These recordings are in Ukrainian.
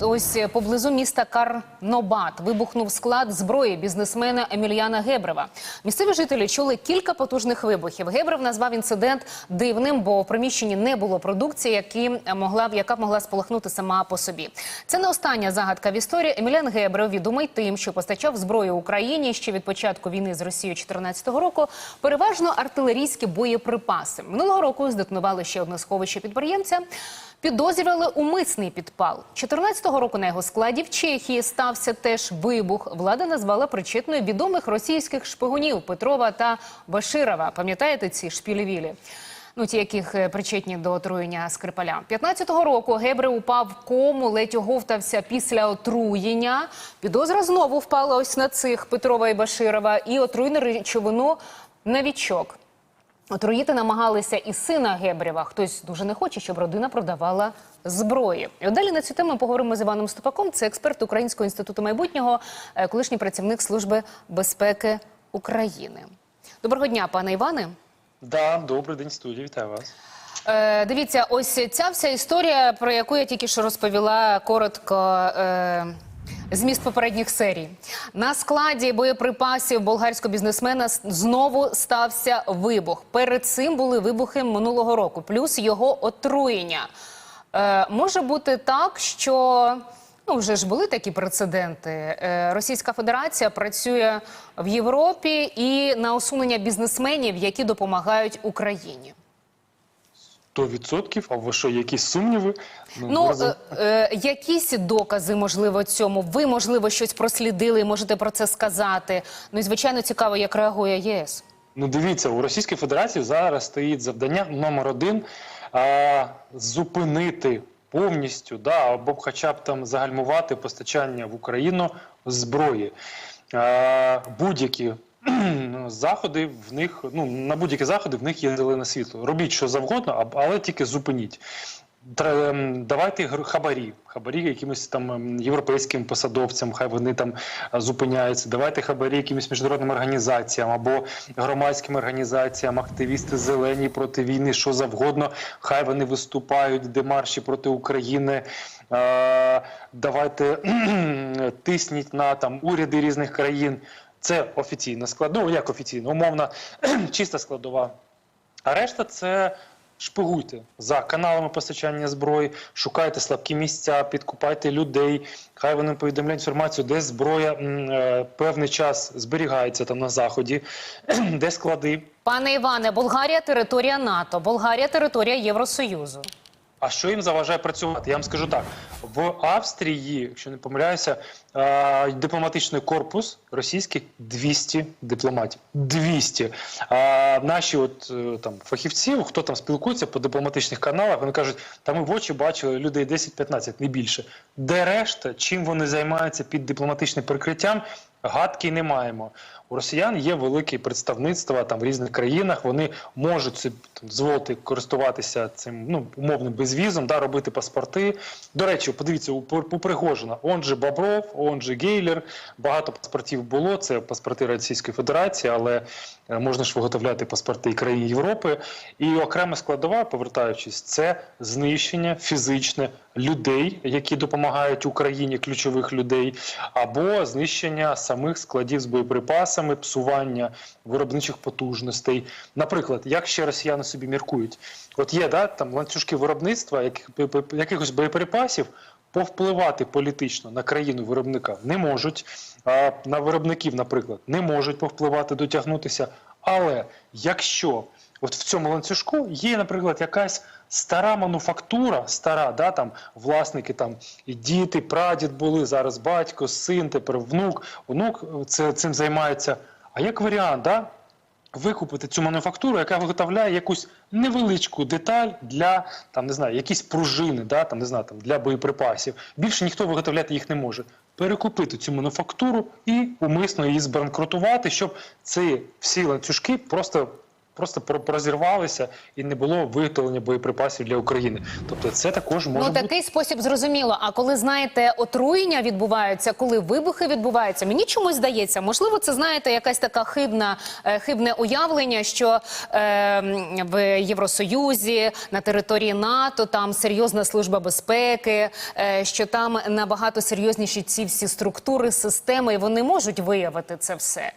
Ось поблизу міста Карнобат вибухнув склад зброї бізнесмена Емільяна Гебрева. Місцеві жителі чули кілька потужних вибухів. Гебрев назвав інцидент дивним, бо в приміщенні не було продукції, які могла яка б могла спалахнути сама по собі. Це не остання загадка в історії. Емілян Гебрев відомий тим, що постачав зброю Україні ще від початку війни з Росією 2014 року. Переважно артилерійські боєприпаси. Минулого року здетонували ще одне сховище підприємця. Підозрювали умисний підпал. 14-го року на його складі в Чехії стався теж вибух. Влада назвала причетною відомих російських шпигунів Петрова та Баширова. Пам'ятаєте ці шпілевілі? Ну, ті, яких е, причетні до отруєння Скрипаля. 15-го року Гебре упав в кому, ледь оговтався після отруєння. Підозра знову впала ось на цих Петрова і Баширова і отруйну речовину новічок. Отруїти намагалися і сина Гебрєва. Хтось дуже не хоче, щоб родина продавала зброї. І от далі на цю тему поговоримо з Іваном Ступаком. Це експерт Українського інституту майбутнього, е, колишній працівник Служби безпеки України. Доброго дня, пане Іване. Да, добрий день, студія. Вітаю вас. Е, дивіться, ось ця вся історія, про яку я тільки що розповіла коротко. Е, Зміст попередніх серій на складі боєприпасів болгарського бізнесмена знову стався вибух. Перед цим були вибухи минулого року, плюс його отруєння. Е, може бути так, що ну вже ж були такі прецеденти. Е, Російська Федерація працює в Європі і на усунення бізнесменів, які допомагають Україні. 100%? А ви що, якісь сумніви? Ну, е, е, якісь докази, можливо, цьому. Ви, можливо, щось прослідили можете про це сказати. Ну і звичайно цікаво, як реагує ЄС. ну дивіться, у Російській Федерації зараз стоїть завдання номер один зупинити повністю, да, або хоча б там загальмувати постачання в Україну зброї. Будь-які заходи в них, ну на будь-які заходи в них є зелене світло. Робіть що завгодно, але тільки зупиніть. Ем, Давайте хабарі, хабарі якимось там ем, європейським посадовцям, хай вони там е, зупиняються. Давайте хабарі якимось міжнародним організаціям або громадським організаціям, активісти зелені проти війни, що завгодно. Хай вони виступають, демарші проти України. Е, Давайте тисніть на там уряди різних країн. Це офіційна складова, ну як офіційно, умовна, чиста складова. А решта це шпигуйте за каналами постачання зброї, шукайте слабкі місця, підкупайте людей. Хай вони повідомляють інформацію, де зброя е, певний час зберігається там на заході, де склади. Пане Іване, Болгарія територія НАТО, Болгарія територія Євросоюзу. А що їм заважає працювати? Я вам скажу так: в Австрії, якщо не помиляюся, е, дипломатичний корпус російський 200 дипломатів. 200. А наші от е, там фахівці, хто там спілкується по дипломатичних каналах, вони кажуть, та ми в очі бачили людей 10-15, не більше. Де решта, чим вони займаються під дипломатичним прикриттям? Гадки не маємо. У росіян є великі представництва там в різних країнах. Вони можуть дозволити користуватися цим ну умовним безвізом, да, робити паспорти. До речі, подивіться у, у он же Бобров, он же Гейлер. Багато паспортів було. Це паспорти Російської Федерації, але е, можна ж виготовляти паспорти і країн Європи. І окрема складова, повертаючись, це знищення фізичне людей, які допомагають Україні, ключових людей, або знищення самих складів з боєприпасами, псування виробничих потужностей. Наприклад, як ще росіяни собі міркують, от є да там ланцюжки виробництва яких, якихось боєприпасів. Повпливати політично на країну виробника не можуть, а на виробників, наприклад, не можуть повпливати, дотягнутися. Але якщо от в цьому ланцюжку є, наприклад, якась стара мануфактура, стара, да, там власники там і діти, прадід були, зараз батько, син, тепер внук, онук це, цим займається. А як варіант, да, викупити цю мануфактуру, яка виготовляє якусь невеличку деталь для там не знаю, якісь пружини, да, там не знаю, там для боєприпасів. Більше ніхто виготовляти їх не може. Перекупити цю мануфактуру і умисно її збанкрутувати, щоб ці всі ланцюжки просто просто про- розірвалися і не було виготовлення боєприпасів для України. Тобто, це також може Ну бути. спосіб зрозуміло. А коли знаєте, отруєння відбуваються, коли вибухи відбуваються, мені чомусь здається, можливо, це знаєте, якась така хибна е, хибне уявлення, що е, в Євросоюзі на території НАТО там серйозна служба безпеки, е, що там набагато серйозніші ці всі структури, системи, і вони можуть виявити це все.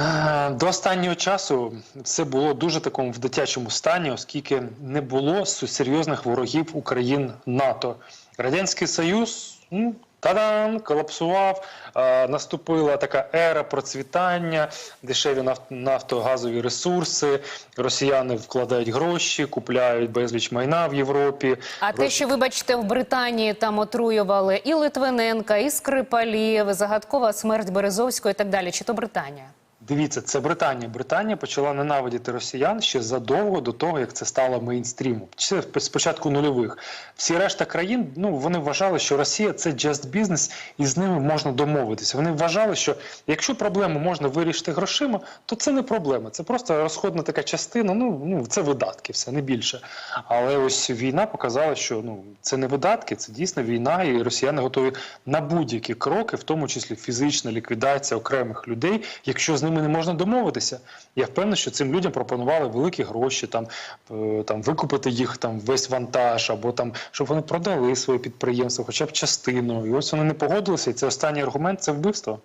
Е, До останнього часу це було дуже такому в дитячому стані, оскільки не було серйозних ворогів Україн НАТО. Радянський Союз ну, тадан, колапсував. е, Наступила така ера процвітання, дешеві наф- нафтогазові ресурси. Росіяни вкладають гроші, купляють безліч майна в Європі. А те, що, вибачте, в Британії там отруювали і Литвиненка, і Скрипалів, загадкова смерть Березовського і так далі. Чи то Британія? Дивіться, це Британія. Британія почала ненавидіти росіян ще задовго до того, як це стало мейнстрімом. Це спочатку нульових. Всі решта країн ну вони вважали, що Росія це just business, і з ними можна домовитися. Вони вважали, що якщо проблему можна вирішити грошима, то це не проблема. Це просто розходна така частина. Ну ну це видатки, все не більше. Але ось війна показала, що ну це не видатки, це дійсно війна, і росіяни готові на будь-які кроки, в тому числі фізична ліквідація окремих людей, якщо з ними не можна домовитися. Я впевнений, що цим людям пропонували великі гроші, там, е, там викупити їх там весь вантаж, або там щоб вони продали своє підприємство, хоча б частину. І ось вони не погодилися. І це останній аргумент це вбивство.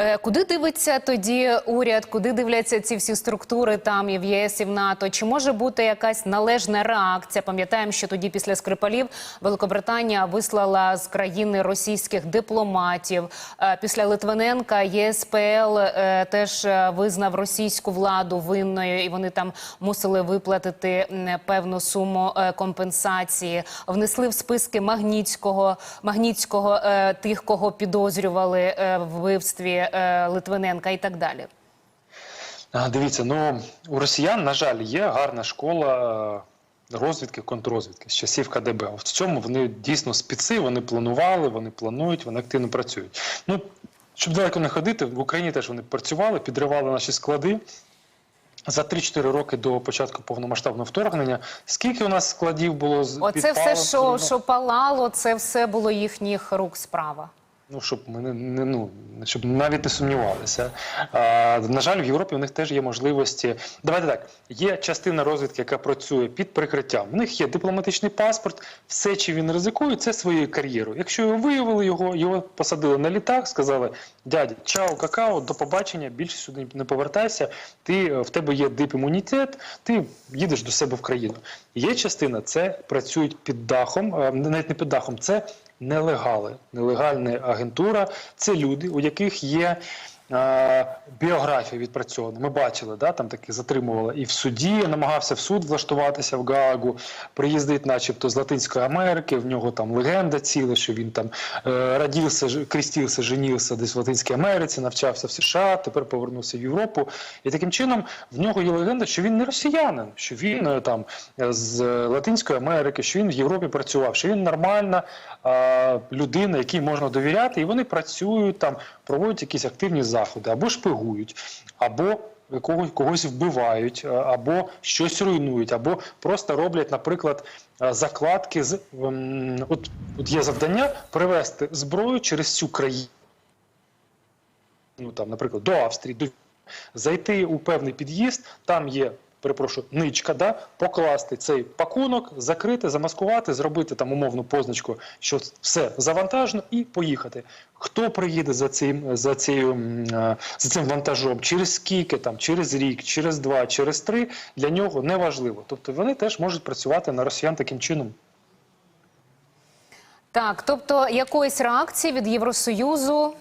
Е, Куди дивиться тоді уряд? Куди дивляться ці всі структури там і в ЄС, і в НАТО? Чи може бути якась належна реакція? Пам'ятаємо, що тоді після Скрипалів Великобританія вислала з країни російських дипломатів. Е, Після Литвиненка ЄСПЛ е, теж визнав російську владу винною, і вони там мусили виплатити певну суму компенсації. Внесли в списки Магнітського, Магнітського тих, кого підозрювали в вбивстві Литвиненка і так далі. Дивіться, ну у росіян, на жаль, є гарна школа е, розвідки, контррозвідки з часів КДБ. В цьому вони дійсно спеці, вони планували, вони планують, вони активно працюють. Ну, щоб далеко не ходити, в Україні теж вони працювали, підривали наші склади. За 3-4 роки до початку повномасштабного вторгнення. Скільки у нас складів було з Оце підпалом, все, що, що палало, це все було їхніх рук справа. Ну, щоб ми не, не ну щоб навіть не сумнівалися. А, на жаль, в Європі у них теж є можливості. Давайте так. Є частина розвідки, яка працює під прикриттям. У них є дипломатичний паспорт, все, чи він ризикує, це своєю кар'єрою. Якщо його виявили його, його посадили на літак, сказали: дядя, чао, какао, до побачення, більше сюди не повертайся. Ти е, в тебе є дипімунітет, ти їдеш до себе в країну. Є частина, це працюють під дахом, е, навіть не під дахом, це нелегали, нелегальна агентура. Це люди, у яких є біографія відпрацьована. Ми бачили, да, там таки затримували і в суді, намагався в суд влаштуватися в Гаагу, приїздить, начебто, з Латинської Америки. В нього там легенда ціла, що він там е, радівся, ж- крестився, женився десь в Латинській Америці, навчався в США, тепер повернувся в Європу. І таким чином в нього є легенда, що він не росіянин, що він е, там е, з Латинської Америки, що він в Європі працював, що він нормальна е, людина, якій можна довіряти, і вони працюють там, проводять якісь активні заходи, або шпигують, або когось, когось вбивають, е, або щось руйнують, або просто роблять, наприклад, е, закладки з ем, от, от є завдання привезти зброю через цю країну. Ну там, наприклад, до Австрії, до зайти у певний під'їзд, там є. Перепрошую, ничка, да, покласти цей пакунок, закрити, замаскувати, зробити там умовну позначку, що все завантажено, і поїхати. Хто приїде за цим за цією е, за цим вантажом, через скільки там, через рік, через два, через три, для нього не важливо. Тобто вони теж можуть працювати на росіян таким чином. Так, тобто якоїсь реакції від Євросоюзу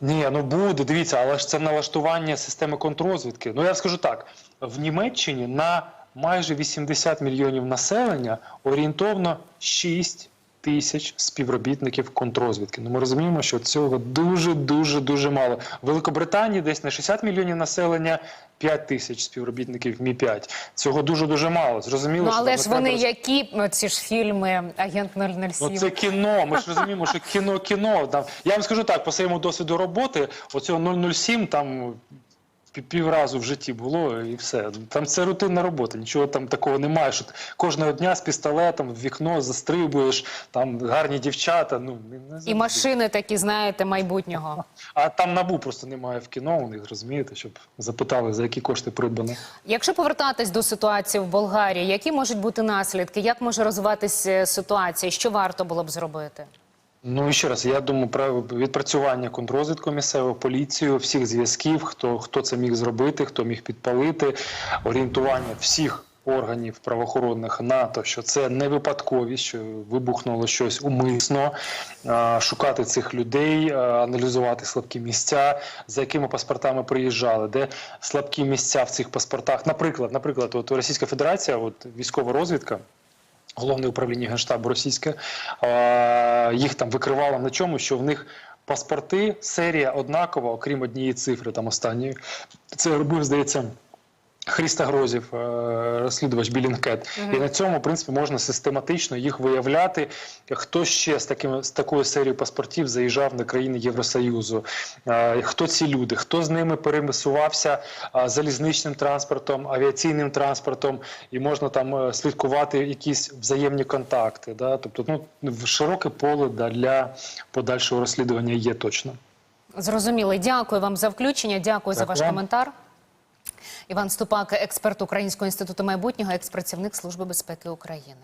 Ні, ну буде, дивіться, але ж це налаштування системи контррозвідки. Ну я скажу так: в Німеччині на майже 80 мільйонів населення орієнтовно 6 тисяч співробітників контррозвідки. Ну ми розуміємо, що цього дуже дуже дуже мало. В Великобританії десь на 60 мільйонів населення 5 тисяч співробітників Мі 5 Цього дуже дуже мало. Зрозуміло, Ну, що але там ж вони роз- які ну, ці ж фільми Агент 007. Ну, це кіно. Ми ж розуміємо, що кіно кіно. Там я вам скажу так, по своєму досвіду роботи, оцього 007 там півразу в житті було і все. Там це рутинна робота, нічого там такого немає. Що кожного дня з пістолетом в вікно застрибуєш, там гарні дівчата. Ну не, І машини такі, знаєте, майбутнього. А там набу просто немає в кіно. У них розумієте, щоб запитали за які кошти придбано. Якщо повертатись до ситуації в Болгарії, які можуть бути наслідки? Як може розвиватися ситуація? Що варто було б зробити? Ну і ще раз, я думаю, про відпрацювання контррозвідку місцевого поліцію, всіх зв'язків, хто хто це міг зробити, хто міг підпалити, орієнтування всіх органів правоохоронних на те, що це не випадковість, що вибухнуло щось умисно, шукати цих людей, аналізувати слабкі місця, за якими паспортами приїжджали, де слабкі місця в цих паспортах. Наприклад, наприклад, от Російська Федерація, от військова розвідка. Головне управління Генштабу російське їх там викривало на чому, що в них паспорти, серія однакова, окрім однієї цифри, там останньої. Це робив, здається. Хріста Грозів, е, розслідувач Білінкет, і на цьому в принципі можна систематично їх виявляти. Хто ще з таким з такою серією паспортів заїжджав на країни Євросоюзу? Е, Хто ці люди? Хто з ними перемисувався е, залізничним транспортом, авіаційним транспортом, і можна там слідкувати якісь взаємні контакти. Да? Тобто, ну широке поле для подальшого розслідування є точно. Зрозуміло. Дякую вам за включення. Дякую за ваш вам. коментар. Іван Ступак, експерт Українського інституту майбутнього, експрацівник Служби безпеки України.